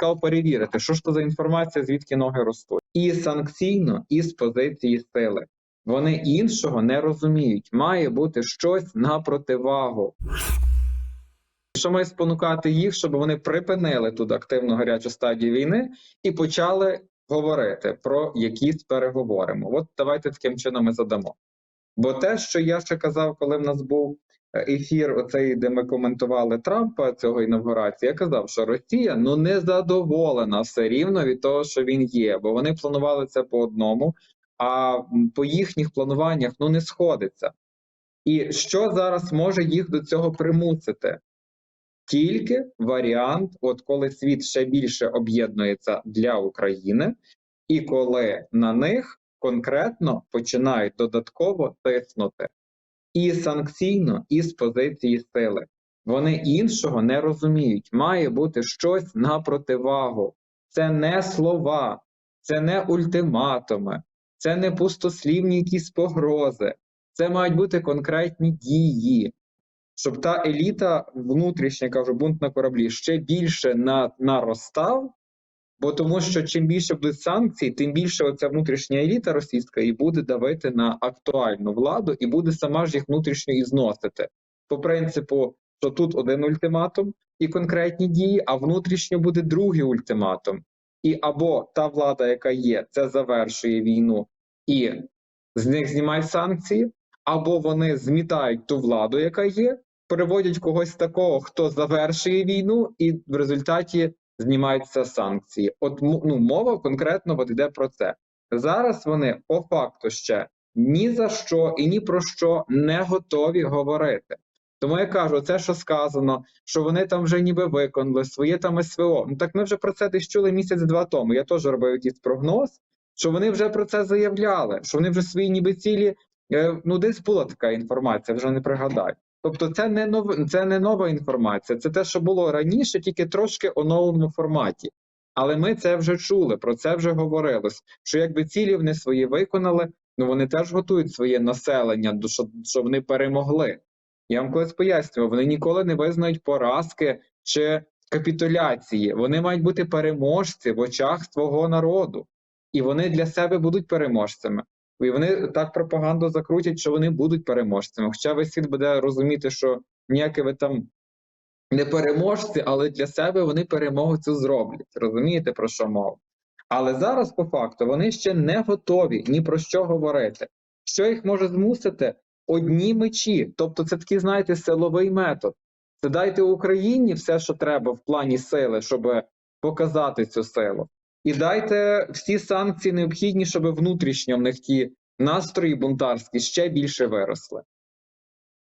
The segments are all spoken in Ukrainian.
Цікаво перевірити, що ж то за інформація, звідки ноги ростуть. І санкційно, і з позиції сили. Вони іншого не розуміють. Має бути щось на противагу. Що має спонукати їх, щоб вони припинили тут активну гарячу стадію війни і почали говорити про якісь переговори. От давайте таким чином і задамо. Бо те, що я ще казав, коли в нас був ефір, оцей, де ми коментували Трампа цього інавгурації, я казав, що Росія ну не задоволена все рівно від того, що він є, бо вони планували це по одному, а по їхніх плануваннях ну не сходиться. І що зараз може їх до цього примусити? Тільки варіант, от коли світ ще більше об'єднується для України, і коли на них конкретно починають додатково тиснути і санкційно, і з позиції сили. Вони іншого не розуміють. Має бути щось на противагу. Це не слова, це не ультиматуми, це не пустослівні якісь погрози. Це мають бути конкретні дії щоб та еліта внутрішня, кажу, бунт на кораблі ще більше на, наростав, бо тому що чим більше будуть санкцій, тим більше оця внутрішня еліта російська і буде давити на актуальну владу, і буде сама ж їх внутрішньо і зносити. По принципу, що тут один ультиматум і конкретні дії, а внутрішньо буде другий ультиматум. І або та влада, яка є, це завершує війну і з них знімають санкції, або вони змітають ту владу, яка є, переводять когось такого, хто завершує війну, і в результаті знімаються санкції. От ну, мова конкретно от йде про це. Зараз вони по факту ще ні за що і ні про що не готові говорити. Тому я кажу, це що сказано, що вони там вже ніби виконали своє там СВО. Ну так ми вже про це десь чули місяць-два тому. Я теж робив якийсь прогноз, що вони вже про це заявляли, що вони вже свої ніби цілі. е, Ну, десь була така інформація, вже не пригадаю. Тобто, це не нов... це не нова інформація, це те, що було раніше, тільки трошки у новому форматі. Але ми це вже чули, про це вже говорилось. Що якби цілі вони свої виконали, ну вони теж готують своє населення, до що, що вони перемогли. Я вам колись пояснював, вони ніколи не визнають поразки чи капітуляції. Вони мають бути переможці в очах свого народу, і вони для себе будуть переможцями. І вони так пропаганду закрутять, що вони будуть переможцями. Хоча весь світ буде розуміти, що ніякі ви там не переможці, але для себе вони перемогу цю зроблять. Розумієте про що мова? Але зараз, по факту, вони ще не готові ні про що говорити. Що їх може змусити? Одні мечі. Тобто, це такий, знаєте, силовий метод. Це дайте Україні все, що треба в плані сили, щоб показати цю силу. І дайте всі санкції необхідні, щоб внутрішньо в них ті настрої бунтарські ще більше виросли.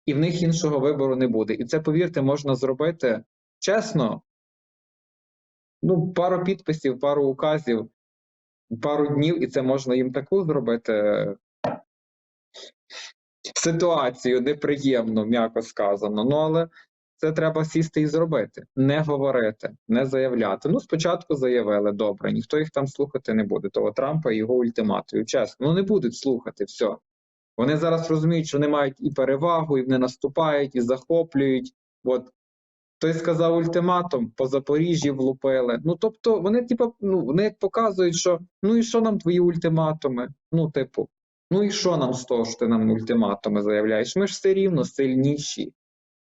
І в них іншого вибору не буде. І це, повірте, можна зробити чесно. Ну, пару підписів, пару указів, пару днів, і це можна їм таку зробити ситуацію неприємно, м'яко сказано. Ну, але це треба сісти і зробити, не говорити, не заявляти. Ну, спочатку заявили, добре, ніхто їх там слухати не буде. Того Трампа і його ультиматумів. Чесно, ну не будуть слухати все. Вони зараз розуміють, що вони мають і перевагу, і вони наступають, і захоплюють. От той сказав ультиматум, по Запоріжжі влупили. Ну тобто, вони, типу, ну вони показують, що ну і що нам твої ультиматуми? Ну, типу, ну і що нам з того, що ти нам ультиматуми заявляєш? Ми ж все рівно сильніші.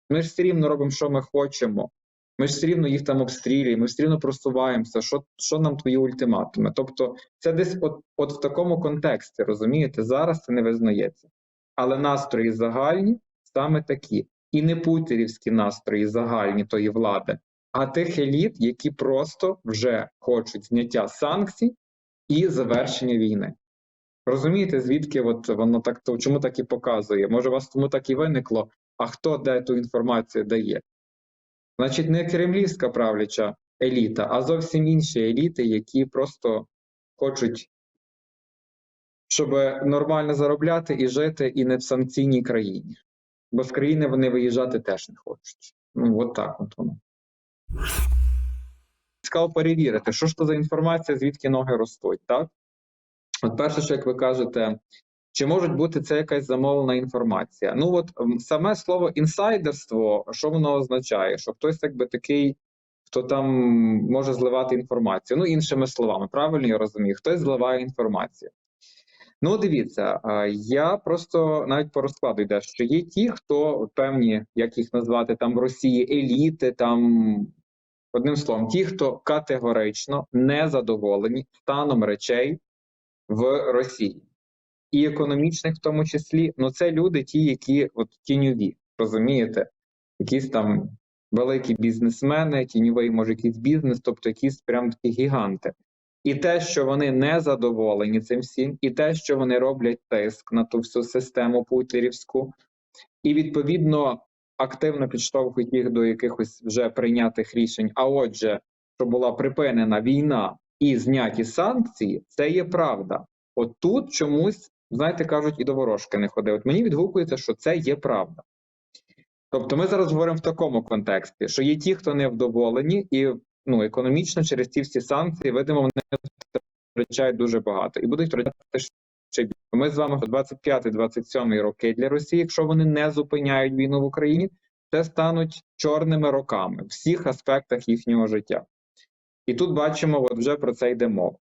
Ми ж все рівно робимо, що ми хочемо. Ми ж все рівно їх там обстрілюємо, ми все рівно просуваємося. Що, що нам твої ультиматуми? Тобто, це десь от, от в такому контексті, розумієте? Зараз це не визнається. Але настрої загальні саме такі. І не путірівські настрої загальні тої влади, а тих еліт, які просто вже хочуть зняття санкцій і завершення війни. Розумієте, звідки от воно так то чому так і показує? Може, вас тому так і виникло, а хто де ту інформацію дає? Значить, не кремлівська правляча еліта, а зовсім інші еліти, які просто хочуть, щоб нормально заробляти і жити, і не в санкційній країні. Бо з країни вони виїжджати теж не хочуть. Ну, от так от воно. Цікаво перевірити, що ж то за інформація, звідки ноги ростуть, так? От перше, що як ви кажете, чи можуть бути це якась замовлена інформація? Ну от саме слово інсайдерство, що воно означає? Що хтось якби такий хто там може зливати інформацію. Ну, іншими словами, правильно я розумію, хтось зливає інформацію. Ну, дивіться, я просто навіть по розкладу йде, що є ті, хто певні, як їх назвати, там в Росії еліти, там одним словом, ті, хто категорично не задоволені станом речей в Росії, і економічних, в тому числі, ну це люди, ті, які от тіньові, розумієте, якісь там великі бізнесмени, тіньовий, може, якийсь бізнес, тобто якісь прям такі гіганти. І те, що вони не задоволені цим всім, і те, що вони роблять тиск на ту всю систему путлерівську, і відповідно активно підштовхують їх до якихось вже прийнятих рішень. А отже, що була припинена війна і зняті санкції, це є правда. От тут чомусь, знаєте, кажуть, і до ворожки не ходив. От мені відгукується, що це є правда. Тобто ми зараз говоримо в такому контексті, що є ті, хто не вдоволені, і ну, економічно через ці всі санкції, видимо, вони втрачають дуже багато і будуть втрачати ще більше. Ми з вами 25-27 роки для Росії, якщо вони не зупиняють війну в Україні, це стануть чорними роками в всіх аспектах їхнього життя. І тут бачимо, от вже про це йде мова.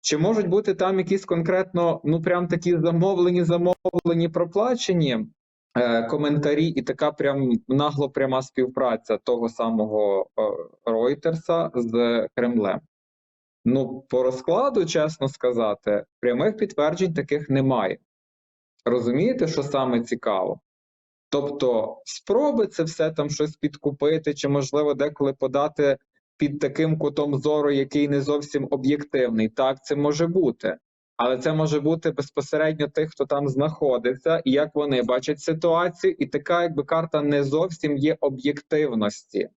Чи можуть бути там якісь конкретно, ну прям такі замовлені, замовлені, проплачені е, коментарі, і така прям нагло пряма співпраця того самого е, Ройтерса з Кремлем? Ну, по розкладу, чесно сказати, прямих підтверджень таких немає. Розумієте, що саме цікаво? Тобто, спроби це все там щось підкупити, чи можливо деколи подати під таким кутом зору, який не зовсім об'єктивний. Так, це може бути. Але це може бути безпосередньо тих, хто там знаходиться, і як вони бачать ситуацію, і така, якби карта не зовсім є об'єктивності.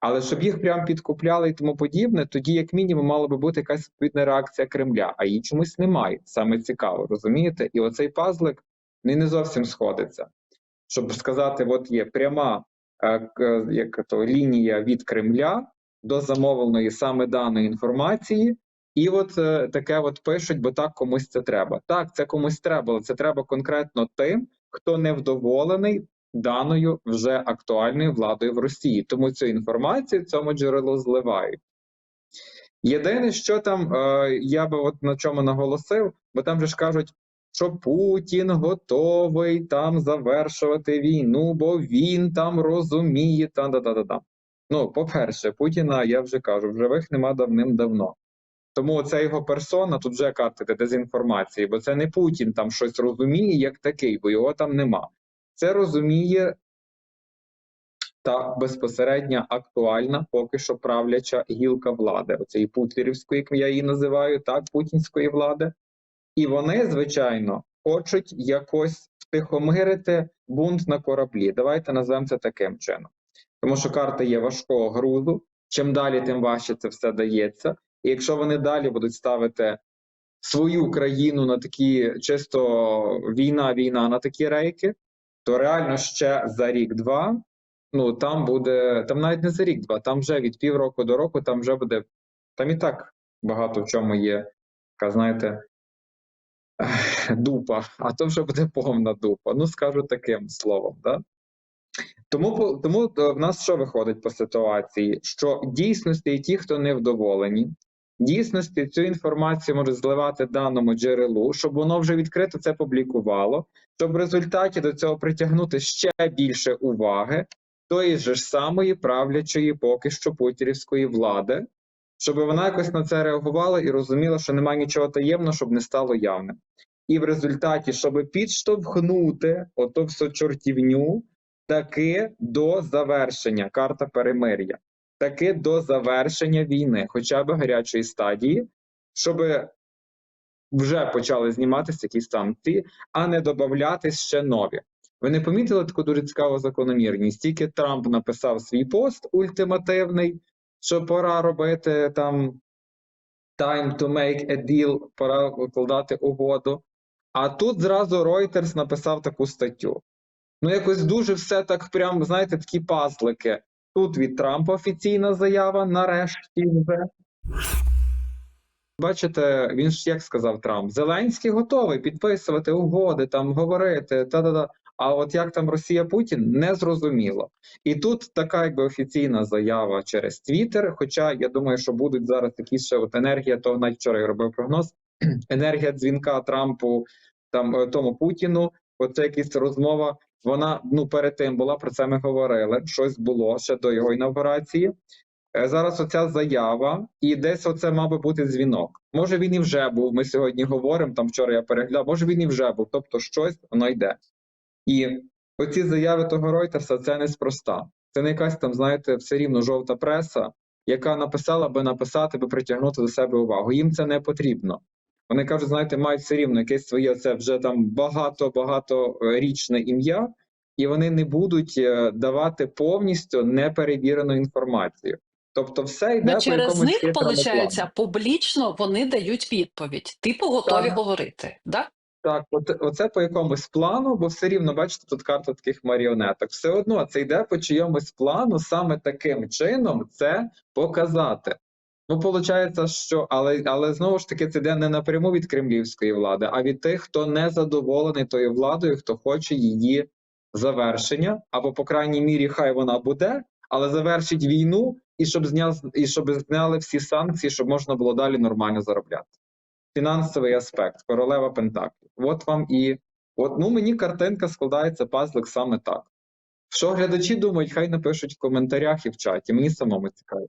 Але щоб їх прям підкупляли і тому подібне, тоді, як мінімум, мала би бути якась відповідна реакція Кремля, а її чомусь немає. Саме цікаво, розумієте? І оцей пазлик він не зовсім сходиться. Щоб сказати, от є пряма е, як то, лінія від Кремля до замовленої саме даної інформації, і от е, таке от пишуть, бо так комусь це треба. Так, це комусь треба, але це треба конкретно тим, хто невдоволений даною вже актуальною владою в Росії. Тому цю інформацію цьому джерелу зливають. Єдине, що там е, я би от на чому наголосив, бо там же ж кажуть, що Путін готовий там завершувати війну, бо він там розуміє та да да да Ну, по-перше, Путіна я вже кажу, в живих нема давним-давно. Тому це його персона тут вже карта дезінформації, бо це не Путін там щось розуміє як такий, бо його там нема. Це розуміє та безпосередньо актуальна поки що правляча гілка влади, оцеї путлерівської, як я її називаю, так, путінської влади. І вони, звичайно, хочуть якось втихомирити бунт на кораблі. Давайте назвемо це таким чином. Тому що карта є важкого грузу. Чим далі, тим важче це все дається. І якщо вони далі будуть ставити свою країну на такі чисто війна, війна на такі рейки, то реально ще за рік-два, ну там буде, там навіть не за рік-два, там вже від півроку до року, там вже буде, там і так багато в чому є, така, знаєте, дупа, а то вже буде повна дупа. Ну, скажу таким словом, да? Тому, тому е, в нас що виходить по ситуації? Що дійсності ті, хто не вдоволені, дійсності цю інформацію можуть зливати даному джерелу, щоб воно вже відкрито це публікувало, щоб в результаті до цього притягнути ще більше уваги тої ж самої правлячої поки що путірівської влади, щоб вона якось на це реагувала і розуміла, що немає нічого таємного, щоб не стало явним. І в результаті, щоб підштовхнути ото всю чортівню, таки до завершення карта перемир'я, таки до завершення війни, хоча б гарячої стадії, щоб вже почали зніматися якісь санкції, а не додаватись ще нові. Ви не помітили таку дуже цікаву закономірність? Тільки Трамп написав свій пост ультимативний, що пора робити там time to make a deal, пора укладати угоду. А тут зразу Reuters написав таку статтю. Ну, якось дуже все так, прям, знаєте, такі пазлики. Тут від Трампа офіційна заява, нарешті вже. Бачите, він ж як сказав Трамп: Зеленський готовий підписувати угоди, там говорити, та-да-да. А от як там Росія Путін не зрозуміло. І тут така якби офіційна заява через Твіттер. Хоча я думаю, що будуть зараз якісь ще от енергія, того навіть вчора я робив прогноз. енергія дзвінка Трампу там е, тому Путіну. Оце якась розмова. Вона ну перед тим була про це. Ми говорили. Щось було ще до його інавгурації. Е, Зараз оця заява, і десь оце мав би бути дзвінок. Може він і вже був. Ми сьогодні говоримо. Там вчора я переглядав. Може він і вже був. Тобто, щось воно йде. І оці заяви того Ройтерса це неспроста. Це не якась там, знаєте, все рівно жовта преса, яка написала аби написати, аби притягнути до себе увагу. Їм це не потрібно. Вони кажуть, знаєте, мають все рівно якесь своє це вже там багато-багато е, річне ім'я, і вони не будуть е, давати повністю неперевірену інформацію. Тобто, все йде Ну, по через них, виходить, публічно вони дають відповідь. Типу готові Так. говорити. Да? Так, от, оце по якомусь плану, бо все рівно, бачите, тут карта таких маріонеток. Все одно це йде по чийомусь плану, саме таким чином це показати. Ну, виходить, що але, але знову ж таки це йде не напряму від кремлівської влади, а від тих, хто не задоволений тою владою, хто хоче її завершення, або, по крайній мірі, хай вона буде, але завершить війну і щоб зняв і щоб зняли всі санкції, щоб можна було далі нормально заробляти фінансовий аспект, королева Пентаклів. От вам і от ну мені картинка складається пазлик саме так. Що глядачі думають, хай напишуть в коментарях і в чаті. Мені самому цікаво.